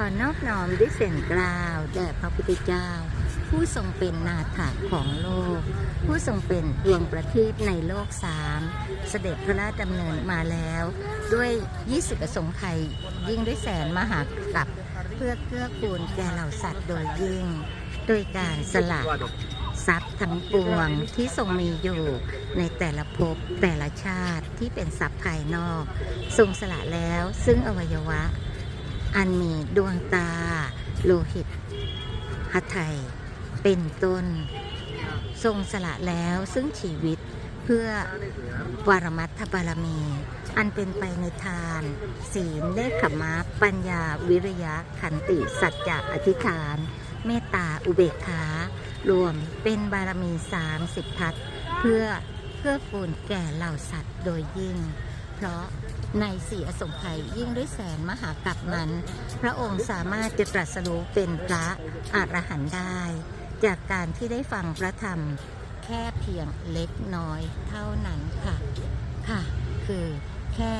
ขอนอบน้อมด้วยเสียงกล่าวแด่พระพุทธเจ้า ผู้ทรงเป็นนาถาของโลก ผู้ทรงเป็นดวงประทีปในโลกสามเสด็จพระราชดำเนินมาแล้ว ด้วย20ประสงค์ไขยยิ่งด้วยแสนมหากรัปเพื่อเกื้อกูลแก่เหล่าสัตว์โดยยิ่ง โดยการสละทรัพย์ทั้งปวงที่ทรงมีอยู่ในแต่ละภพแต่ละชาติที่เป็นทรัพย์ภายนอก ทรงสละแล้วซึ่งอวัยวะ อันมีดวงตา โลหิตหัตถยเป็นต้น ทรงสละแล้วซึ่งชีวิตเพื่อวารมัตถบารมี อันเป็นไปในทาน ศีลเนคขมะปัญญาวิริยะขันติสัจจะอธิษฐาน เมตตาอุเบกขารวมเป็นบารมี30ทัศเพื่อเพื่อกูลแก่เหล่าสัตว์โดยยิ่ง เพราะในสี่อสงไขยยิ่งด้วยแสนมหากัปนั้น พระองค์สามารถจะตรัสรู้เป็นพระอรหันต์ได้ จากการที่ได้ฟังพระธรรมแค่เพียงเล็กน้อยเท่านั้นค่ะ ค่ะ คือแค่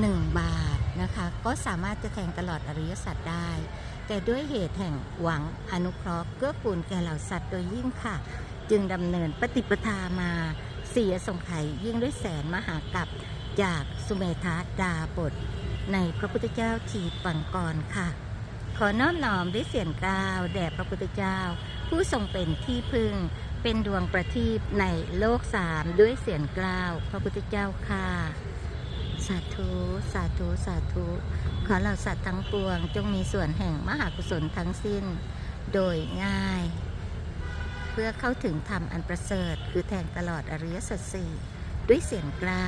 หนึ่งบาทนะคะ ก็สามารถจะแทงตลอดอริยสัจได้ แต่ด้วยเหตุแห่งหวังอนุเคราะห์เกื้อกูลแก่เหล่าสัตว์โดยยิ่งค่ะ จึงดำเนินปฏิปทามา สียสงไขยยิ่งด้วยแสนมหากัปจากสุเมธาดาบท ในพระพุทธเจ้าทีปังกรค่ะ ขอนอบน้อมด้วยเสียงกล่าวแด่พระพุทธเจ้า ผู้ทรงเป็นที่พึ่งเป็นดวงประทีปในโลกสามด้วยเสียงกล่าว พระพุทธเจ้าค่ะ สาธุสาธุสาธุขอเหล่าสัตว์ทั้งปวงจงมีส่วนแห่งมหากุศลทั้งสิ้น โดยง่าย พื่อเข้าถึงธรรมอันประเสริฐ คือแทงตลอดอริยสัจสี่ด้วยเสียงกล้า